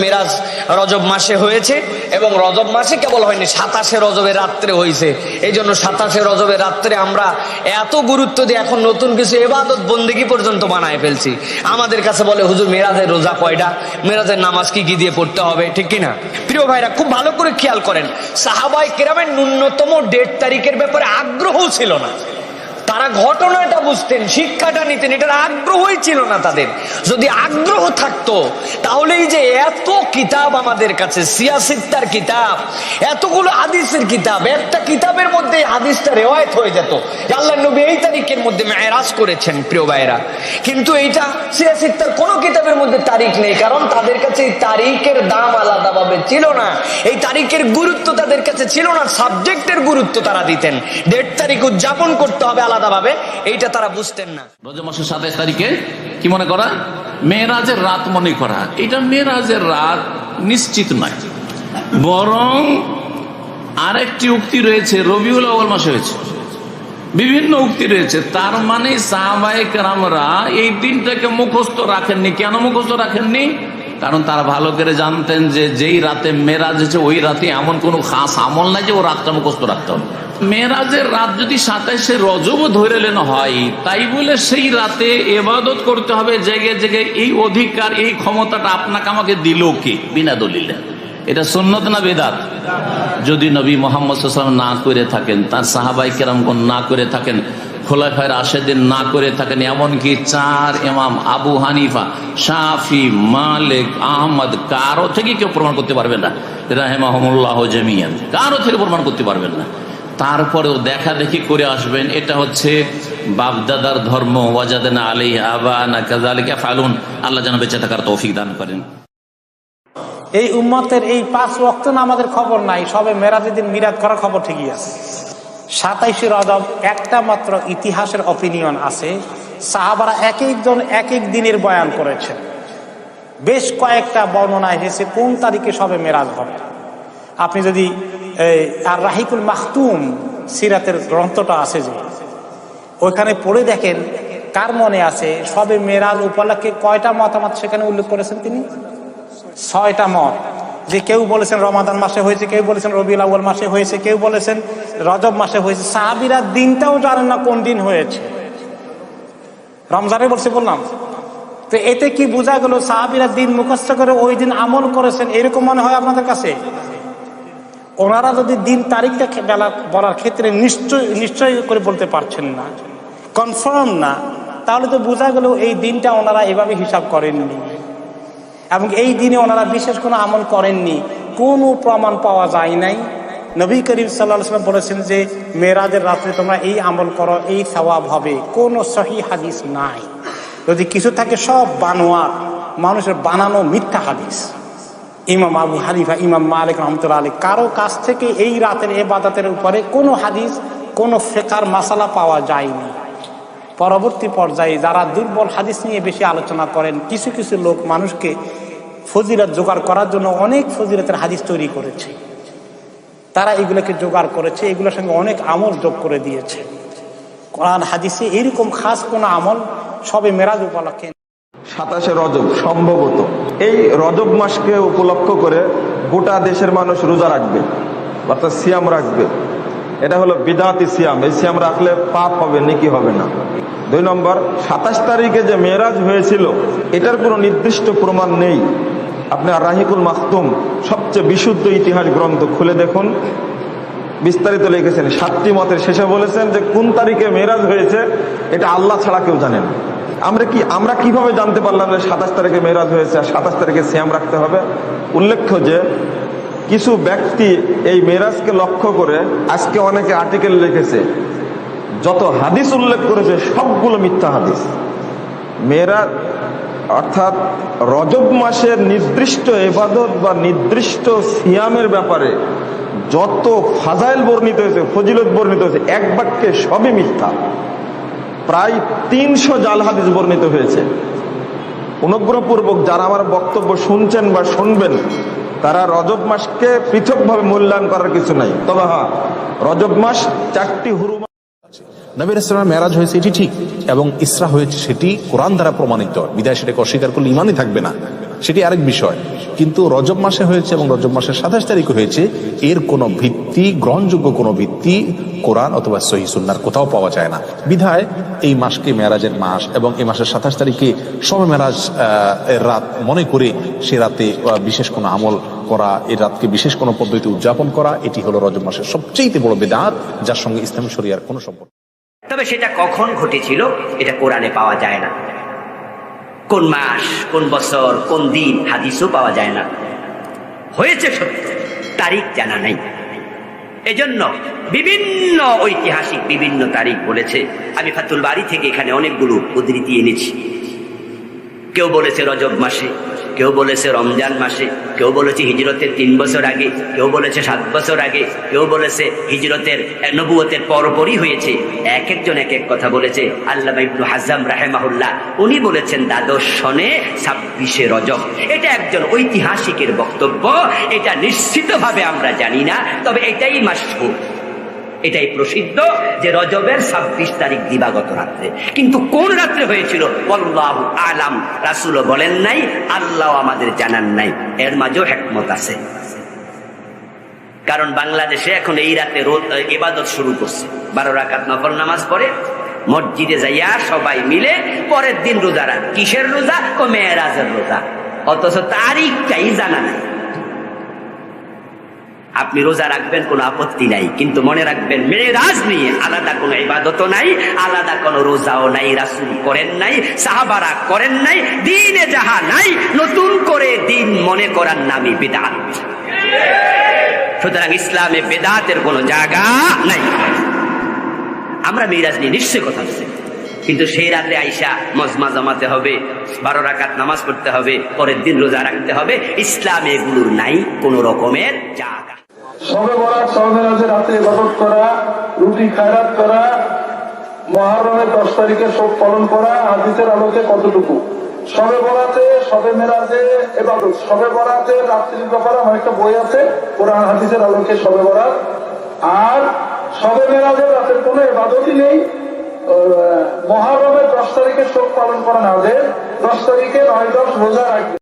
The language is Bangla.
মিরাজ রজব মাসে হয়েছে এবং রজব মাসে কেবল হয়নি সাতাশে রজবের রাত্রে হয়েছে এই জন্য সাতাশে রজবের রাত্রে আমরা এত গুরুত্ব দিয়ে এখন নতুন কিছু এবাদত বন্দেগি পর্যন্ত বানায় ফেলছি আমাদের কাছে বলে হুজুর মেরাজের রোজা কয়টা মেরাজের নামাজ কি কি দিয়ে পড়তে হবে ঠিক কিনা প্রিয় ভাইরা খুব ভালো করে খেয়াল করেন সাহাবাই কেরামের ন্যূনতম ডেট তারিখের ব্যাপারে আগ্রহ ছিল না তারা ঘটনাটা বুঝতেন, শিক্ষাটা নিতেন, এটার আগ্রহই ছিল না তাদের। যদি আগ্রহ থাকতো তাহলে এই যে এত কিতাব আমাদের কাছে, সিয়াসিত্তার কিতাব, এতগুলো হাদিসের কিতাব, একটা কিতাবের মধ্যে এই হাদিসটা রেওয়ায়ত হয়ে যেত আল্লাহ নবী এই তারিখের মধ্যে মেয়েরাজ করেছেন, প্রিয় ভাইয়েরা। কিন্তু এইটা সিয়াসিত্তার কোনো কিতাবের মধ্যে তারিখ নেই, কারণ তাদের কাছে এই তারিখের দাম আলাদাভাবে ছিল না। এই তারিখের গুরুত্ব তাদের কাছে ছিল না, সাবজেক্টের গুরুত্ব তারা দিতেন। ডেট তারিখ উদযাপন করতে হবে আলাদাভাবে, এইটা তারা বুঝতেন না। রজব মাসের সাতাইশ তারিখে কি মনে করা? মেয়েরাজের রাত মনে করা। এটা মেয়েরাজের রাত নিশ্চিত নয়। বরং আরেকটি উক্তি রয়েছে, রবিউল আউ্ল মাসে হয়েছে। বিভিন্ন উক্তি রয়েছে। তার মানে সাহাবাহিক রামরা এই দিনটাকে মুখস্থ রাখেননি। কেন মুখস্থ রাখেননি? কারণ তারা ভালো করে জানতেন যে যেই রাতে মেরাজ হয়েছে, ওই রাতে এমন কোনো খাস আমল নাই যে ও রাতটা মুখস্থ রাখতে হবে। মেরাজের রাত যদি সাতাইশে রজব ধরে নেন হয়, তাই বলে সেই রাতে এবাদত করতে হবে, জেগে জেগে এই অধিকার, এই ক্ষমতাটা আপনাকে আমাকে দিল কে? বিনা দলিলে। এটা সুন্নত না বেদাত? যদি নবী মোহাম্মদ না করে থাকেন, তার সাহাবাই কেরামগণ না করে থাকেন খোলাফায়ের আশেদিন না করে থাকেন, এমনকি চার ইমাম আবু হানিফা, শাফি, মালিক, আহমদ, কারও থেকে কেউ প্রমাণ করতে পারবেন না। রাহেমাহমুল্লাহ জমিয়ান, কারও থেকে প্রমাণ করতে পারবেন না। তারপরেও দেখা দেখি করে আসবেন, এটা হচ্ছে বাপদাদার ধর্ম, ওয়াজাদানা আলী আবা না কাজালিকা ফালুন, আল্লাহ যেন বেঁচে থাকার তৌফিক দান করেন। এই উম্মতের এই পাঁচ ওয়াক্ত আমাদের খবর নাই, সবে মেরাজের দিন মিরাদ করার খবর ঠিকই আছে। সাতাইশে রজব একটা মাত্র ইতিহাসের অপিনিয়ন আছে। সাহাবারা এক একজন এক এক দিনের বয়ান করেছেন। বেশ কয়েকটা বর্ণনা এসেছে কোন তারিখে সবে মেরাজ হবে। আপনি যদি আর রাহিকুল মাহতুম সিরাতের গ্রন্থটা আছে যে, ওইখানে পড়ে দেখেন, কার মনে আছে সবে মেরাজ উপলক্ষে কয়টা মতামত সেখানে উল্লেখ করেছেন তিনি? ছয়টা মত। যে কেউ বলেছেন রমাদান মাসে হয়েছে, কেউ বলেছেন রবিউল আউ্ল মাসে হয়েছে, কেউ বলেছেন রজব মাসে হয়েছে, সাহাবিরা দিনটাও জানেন না কোন দিন হয়েছে। রমজানে বলছে, বললাম, তো এতে কি বোঝা গেল সাহাবিরা দিন মুখস্থ করে ওই দিন আমল করেছেন? এরকম মনে হয় আপনাদের কাছে? ওনারা যদি দিন তারিখটা বেলা বলার ক্ষেত্রে নিশ্চয় নিশ্চয় করে বলতে পারছেন না কনফার্ম না, তাহলে তো বোঝা গেল এই দিনটা ওনারা এভাবে হিসাব করেননি। এবং এই দিনে ওনারা বিশেষ কোনো আমল করেননি। কোনো প্রমাণ পাওয়া যায় নাই। নবী করিম সাল্লাহ সাল্লাম বলেছেন যে, মেয়েরাজের রাত্রে তোমরা এই আমল করো, এই সওয়াব হবে। কোনো সহি হাদিস নাই। যদি কিছু থাকে, সব বানোয়ার। মানুষের বানানো মিথ্যা হাদিস। ইমাম আবু হানিফা, ইমাম মালিক রহমতুল্লা আলী কারও কাছ থেকে এই রাতের এবাদতের উপরে কোনো হাদিস, কোনো ফেকার মাসালা পাওয়া যায়নি। পরবর্তী পর্যায়ে যারা দুর্বল হাদিস নিয়ে বেশি আলোচনা করেন, কিছু কিছু লোক মানুষকে ফজিলত জোগাড় করার জন্য অনেক ফজিলতের হাদিস তৈরি করেছে। তারা এগুলোকে জোগাড় করেছে, এগুলোর সঙ্গে অনেক আমল যোগ করে দিয়েছে। কোরআন, হাদিসে এরকম খাস কোনো আমল সবে মেরাজ উপলক্ষে সাতাশে রজব সম্ভবত। এই রজব মাসকে উপলক্ষ করে গোটা দেশের মানুষ রোজা রাখবে, অর্থাৎ সিয়াম রাখবে। এটা হলো বিদাতি সিয়াম। এই সিয়াম রাখলে পাপ হবে, নাকি হবে না। দুই নম্বর, সাতাশ তারিখে যে মেয়েরাজ হয়েছিল, এটার কোনো নির্দিষ্ট প্রমাণ নেই। আপনি রাহিকুল মাহতুম সবচেয়ে বিশুদ্ধ ইতিহাস গ্রন্থ খুলে দেখুন। বিস্তারিত লিখেছেন, সাতটি মতের শেষে বলেছেন যে কোন তারিখে মেরাজ হয়েছে, এটা আল্লাহ ছাড়া কেউ জানে না। আমরা কি, আমরা কীভাবে জানতে পারলাম যে সাতাশ তারিখে মেরাজ হয়েছে আর সাতাশ তারিখে শ্যাম রাখতে হবে? উল্লেখ্য যে কিছু ব্যক্তি এই মেরাজকে লক্ষ্য করে আজকে অনেকে আর্টিকেল লিখেছে, যত হাদিস উল্লেখ করেছে, সবগুলো মিথ্যা হাদিস। মেয়েরাজ অর্থাৎ রজব মাসের নির্দিষ্ট এবাদত বা নির্দিষ্ট সিয়ামের ব্যাপারে যত ফাজাইল বর্ণিত হয়েছে, ফজিলত বর্ণিত হয়েছে, এক বাক্যে সবই মিথ্যা। প্রায় তিনশো জাল হাদিস বর্ণিত হয়েছে। অনুগ্রহপূর্বক যারা আমার বক্তব্য শুনছেন বা শুনবেন তারা রজব মাসকে পৃথকভাবে মূল্যায়ন করার কিছু নাই। তবে হ্যাঁ রজব মাস চারটি হুরুমা নবীর ইসলামের মেরাজ হয়েছে এটি ঠিক, এবং ইসরা হয়েছে সেটি কোরআন দ্বারা প্রমাণিত। বিদায় সেটাকে অস্বীকার করলে ইমানই থাকবে না। সেটি আরেক বিষয়। কিন্তু রজব মাসে হয়েছে এবং রজব মাসের সাতাশ তারিখে হয়েছে। এর কোনো ভিত্তি, গ্রহণযোগ্য কোনো ভিত্তি কোরআন অথবা সহি সুন্নার কোথাও পাওয়া যায় না। বিধায় এই মাসকে মেরাজের মাস এবং এই মাসের সাতাশ তারিখে সবে মেরাজ রাত মনে করে সে রাতে বিশেষ কোনো আমল করা এই রাতকে বিশেষ কোনো পদ্ধতি উদযাপন করা, এটি হলো রজব মাসের সবচেয়ে বড় বেদাত, যার সঙ্গে ইসলামী শরিয়ার কোনো সম্পর্ক তবে সেটা কখন ঘটেছিল? এটা কোরআনে পাওয়া যায় না। কোন মাস, কোন বছর, কোন দিন হাদিসও পাওয়া যায় না। হয়েছে সত্য, তারিখ জানা নেই। এজন্য বিভিন্ন ঐতিহাসিক বিভিন্ন তারিখ বলেছে, আমি ফাতুল বাড়ি থেকে এখানে অনেকগুলো উদ্ধৃতি এনেছি। কেউ বলেছে রজব মাসে কেউ বলেছে রমজান মাসে, কেউ বলেছে হিজরতের তিন বছর আগে, কেউ বলেছে সাত বছর আগে, কেউ বলেছে হিজরতের নবুয়তের পরপরই হয়েছে। এক একজন এক এক কথা বলেছে। আল্লাহ ইবনু হাজাম রাহেমাহুল্লাহ, উনি বলেছেন দ্বাদশ সনে ছাব্বিশে রজব। এটা একজন ঐতিহাসিকের বক্তব্য, এটা নিশ্চিতভাবে আমরা জানি না, তবে এটাই মাসহুর এটাই প্রসিদ্ধ যে রজবের ছাব্বিশ তারিখ দিবাগত রাত্রে। কিন্তু কোন রাত্রে হয়েছিল? আল্লাহ আলাম। রাসুল বলেন নাই আল্লাহ আমাদের জানান নাই। এর মাঝেও একমত আছে। কারণ বাংলাদেশে এখন এই রাতে রোদ ইবাদত শুরু করছে। বারো রাকাত নফল নামাজ পড়ে, মসজিদে যাইয়া সবাই মিলে পরের দিন রোজা কিসের রোজা? ও মেয়েরাজের রোজা। অথচ তারিখটাই জানা নাই। আপনি রোজা রাখবেন, কোনো আপত্তি নাই। কিন্তু মনে রাখবেন, মেয়েরাজ নিয়ে আলাদা কোনো ইবাদতও নাই, আলাদা কোনো রোজাও নাই, রাসুল করেন নাই, সাহাবারা করেন নাই, দিনে যাহা নাই, নতুন করে দিন মনে করার নামই বিদাত। সুতরাং ইসলামে বেদাতের কোনো জায়গা নাই। আমরা মিরাজ নিয়ে নিশ্চয় কথা বলছি। কিন্তু সেই রাত্রে আইসা মজমা জমাতে হবে, বারো রাকাত নামাজ পড়তে হবে, পরের দিন রোজা রাখতে হবে, ইসলামে এগুলোর নাই, কোন রকমের জায়গা সবে বরাত সবে রাজে রাতে ইবাদত করা, রুটি খায়রাত করা মহারমের দশ তারিখে শোক পালন করা, হাদিসের আলোকে কতটুকু? সবে বরাতে, সবে মেরাজে এবাদত সবে বরাতে রাত্রির ব্যাপারে আমার একটা বই আছে, কোরআন হাদিসের আলোকে সবে বরাত। আর সবে মেরাজে রাতের কোনো এবাদতই নেই। মহারমের দশ তারিখে শোক পালন করা না দশ তারিখে নয় দশ রোজা রাখবে।